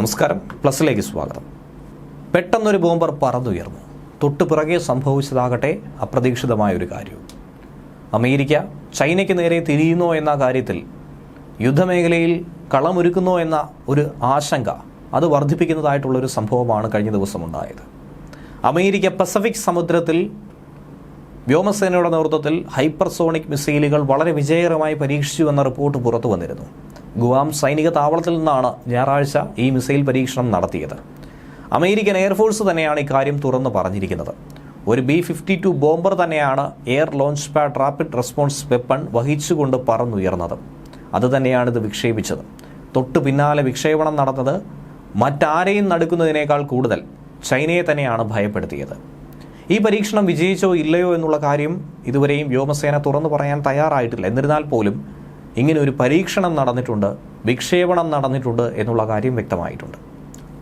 നമസ്കാരം. പ്ലസിലേക്ക് സ്വാഗതം. പെട്ടെന്നൊരു ബോംബർ പറന്നുയർന്നു. തൊട്ടു പിറകെ സംഭവിച്ചതാകട്ടെ അപ്രതീക്ഷിതമായ ഒരു കാര്യം. അമേരിക്ക ചൈനയ്ക്ക് നേരെ തിരിയുന്നോ എന്ന കാര്യത്തിൽ യുദ്ധമേഖലയിൽ കളമൊരുക്കുന്നോ എന്ന ഒരു ആശങ്ക അത് വർദ്ധിപ്പിക്കുന്നതായിട്ടുള്ള ഒരു സംഭവമാണ് കഴിഞ്ഞ ദിവസം ഉണ്ടായത് അമേരിക്ക പസഫിക് സമുദ്രത്തിൽ വ്യോമസേനയുടെ നേതൃത്വത്തിൽ ഹൈപ്പർസോണിക് മിസൈലുകൾ വളരെ വിജയകരമായി പരീക്ഷിച്ചു എന്ന റിപ്പോർട്ട് പുറത്തു വന്നിരുന്നു ഗുവാം സൈനിക താവളത്തിൽ നിന്നാണ് ഞായറാഴ്ച ഈ മിസൈൽ പരീക്ഷണം നടത്തിയത്. അമേരിക്കൻ എയർഫോഴ്സ് തന്നെയാണ് ഇക്കാര്യം തുറന്നു പറഞ്ഞിരിക്കുന്നത്. ഒരു ബി ഫിഫ്റ്റി ടു ബോംബർ തന്നെയാണ് air launch pad rapid response weapon വഹിച്ചുകൊണ്ട് പറന്നുയർന്നത്. അതുതന്നെയാണ് ഇത് വിക്ഷേപിച്ചത്. തൊട്ടു പിന്നാലെ വിക്ഷേപണം നടന്നത് മറ്റാരെയും നടക്കുന്നതിനേക്കാൾ കൂടുതൽ ചൈനയെ തന്നെയാണ് ഭയപ്പെടുത്തിയത്. ഈ പരീക്ഷണം വിജയിച്ചോ ഇല്ലയോ എന്നുള്ള കാര്യം ഇതുവരെയും വ്യോമസേന തുറന്നു പറയാൻ തയ്യാറായിട്ടില്ല. എന്നിരുന്നാൽ പോലും ഇങ്ങനെ ഒരു പരീക്ഷണം നടന്നിട്ടുണ്ട് വിക്ഷേപണം നടന്നിട്ടുണ്ട് എന്നുള്ള കാര്യം വ്യക്തമായിട്ടുണ്ട്.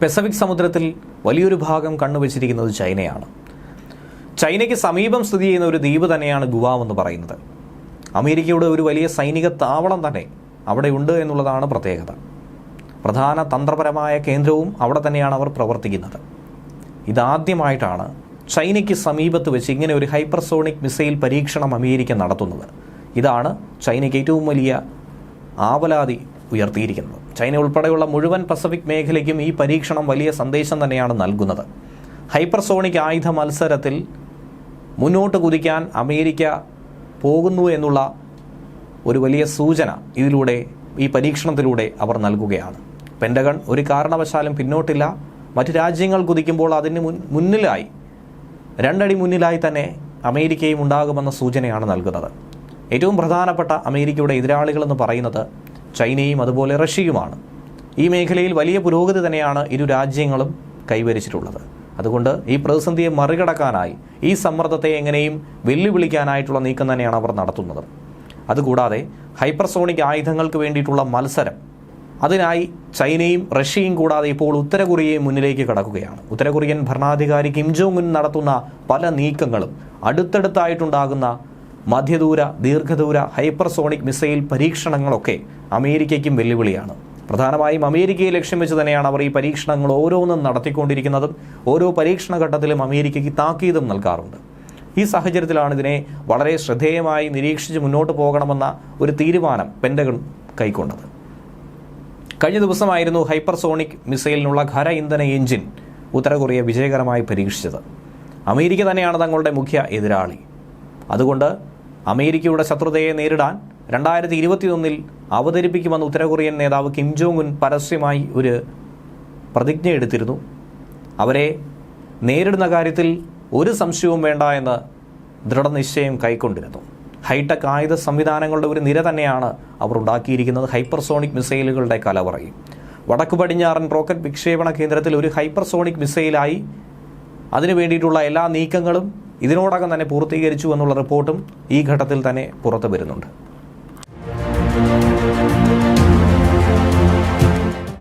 പെസഫിക് സമുദ്രത്തിൽ വലിയൊരു ഭാഗം കണ്ണുവച്ചിരിക്കുന്നത് ചൈനയാണ്. ചൈനയ്ക്ക് സമീപം സ്ഥിതി ചെയ്യുന്ന ഒരു ദ്വീപ് തന്നെയാണ് ഗുവാം എന്ന് പറയുന്നത്. അമേരിക്കയുടെ ഒരു വലിയ സൈനിക താവളം തന്നെ അവിടെയുണ്ട് എന്നുള്ളതാണ് പ്രത്യേകത. പ്രധാന തന്ത്രപരമായ കേന്ദ്രവും അവിടെ തന്നെയാണ് അവർ പ്രവർത്തിക്കുന്നത്. ഇതാദ്യമായിട്ടാണ് ചൈനയ്ക്ക് സമീപത്ത് വെച്ച് ഇങ്ങനെ ഒരു ഹൈപ്പർസോണിക് മിസൈൽ പരീക്ഷണം അമേരിക്ക നടത്തുന്നത്. ഇതാണ് ചൈനയ്ക്ക് ഏറ്റവും വലിയ ആവലാതി ഉയർത്തിയിരിക്കുന്നത്. ചൈന ഉൾപ്പെടെയുള്ള മുഴുവൻ പസഫിക് മേഖലയ്ക്കും ഈ പരീക്ഷണം വലിയ സന്ദേശം തന്നെയാണ് നൽകുന്നത്. ഹൈപ്പർസോണിക് ആയുധ മത്സരത്തിൽ മുന്നോട്ട് കുതിക്കാൻ അമേരിക്ക പോകുന്നു എന്നുള്ള ഒരു വലിയ സൂചന ഇതിലൂടെ ഈ പരീക്ഷണത്തിലൂടെ അവർ നൽകുകയാണ്. പെൻഡഗൺ ഒരു കാരണവശാലും പിന്നോട്ടില്ല. മറ്റു രാജ്യങ്ങൾ കുതിക്കുമ്പോൾ അതിന് മുൻ മുന്നിലായി രണ്ടടി മുന്നിലായി തന്നെ അമേരിക്കയും ഉണ്ടാകുമെന്ന സൂചനയാണ് നൽകുന്നത്. ഏറ്റവും പ്രധാനപ്പെട്ട അമേരിക്കയുടെ എതിരാളികളെന്ന് പറയുന്നത് ചൈനയും അതുപോലെ റഷ്യയുമാണ്. ഈ മേഖലയിൽ വലിയ പുരോഗതി തന്നെയാണ് ഇരു രാജ്യങ്ങളും കൈവരിച്ചിട്ടുള്ളത്. അതുകൊണ്ട് ഈ പ്രതിസന്ധിയെ മറികടക്കാനായി ഈ സമ്മർദ്ദത്തെ എങ്ങനെയും വെല്ലുവിളിക്കാനായിട്ടുള്ള നീക്കം തന്നെയാണ് അവർ നടത്തുന്നത്. അതുകൂടാതെ ഹൈപ്പർസോണിക് ആയുധങ്ങൾക്ക് വേണ്ടിയിട്ടുള്ള മത്സരം അതിനായി ചൈനയും റഷ്യയും കൂടാതെ ഇപ്പോൾ ഉത്തര കൊറിയയും മുന്നിലേക്ക് കടക്കുകയാണ്. ഉത്തര കൊറിയൻ ഭരണാധികാരി കിം ജോങ് ഉൻ നടത്തുന്ന പല നീക്കങ്ങളും അടുത്തടുത്തായിട്ടുണ്ടാകുന്ന മധ്യദൂര ദീർഘദൂര ഹൈപ്പർസോണിക് മിസൈൽ പരീക്ഷണങ്ങളൊക്കെ അമേരിക്കയ്ക്കും വെല്ലുവിളിയാണ്. പ്രധാനമായും അമേരിക്കയെ ലക്ഷ്യം വെച്ച് തന്നെയാണ് അവർ ഈ പരീക്ഷണങ്ങൾ ഓരോന്നും നടത്തിക്കൊണ്ടിരിക്കുന്നതും ഓരോ പരീക്ഷണ ഘട്ടത്തിലും അമേരിക്കയ്ക്ക് താക്കീതും നൽകാറുണ്ട്. ഈ സാഹചര്യത്തിലാണ് ഇതിനെ വളരെ ശ്രദ്ധേയമായി നിരീക്ഷിച്ച് മുന്നോട്ട് പോകണമെന്ന ഒരു തീരുമാനം പെൻഡഗൺ കൈക്കൊണ്ടത്. കഴിഞ്ഞ ദിവസമായിരുന്നു ഹൈപ്പർസോണിക് മിസൈലിനുള്ള ഖര ഇന്ധന എഞ്ചിൻ ഉത്തര കൊറിയ വിജയകരമായി പരീക്ഷിച്ചത്. അമേരിക്ക തന്നെയാണ് തങ്ങളുടെ മുഖ്യ എതിരാളി. അതുകൊണ്ട് അമേരിക്കയുടെ ശത്രുതയെ നേരിടാൻ രണ്ടായിരത്തി ഇരുപത്തിയൊന്നിൽ അവതരിപ്പിക്കുമെന്ന് ഉത്തരകൊറിയൻ നേതാവ് കിം ജോങ് ഉൻ പരസ്യമായി ഒരു പ്രതിജ്ഞ എടുത്തിരുന്നു. അവരെ നേരിടുന്ന കാര്യത്തിൽ ഒരു സംശയവും വേണ്ട എന്ന് ദൃഢനിശ്ചയം കൈക്കൊണ്ടിരുന്നു. ഹൈടെക് ആയുധ സംവിധാനങ്ങളുടെ ഒരു നിര തന്നെയാണ് അവർ ഉണ്ടാക്കിയിരിക്കുന്നത്. ഹൈപ്പർസോണിക് മിസൈലുകളുടെ കലവറയും. വടക്കു പടിഞ്ഞാറൻ റോക്കറ്റ് വിക്ഷേപണ കേന്ദ്രത്തിൽ ഒരു ഹൈപ്പർസോണിക് മിസൈലായി അതിനു വേണ്ടിയിട്ടുള്ള എല്ലാ നീക്കങ്ങളും ഇതിനോടകം തന്നെ പൂർത്തീകരിച്ചു എന്നുള്ള റിപ്പോർട്ടും ഈ ഘട്ടത്തിൽ തന്നെ പുറത്തു വരുന്നുണ്ട്.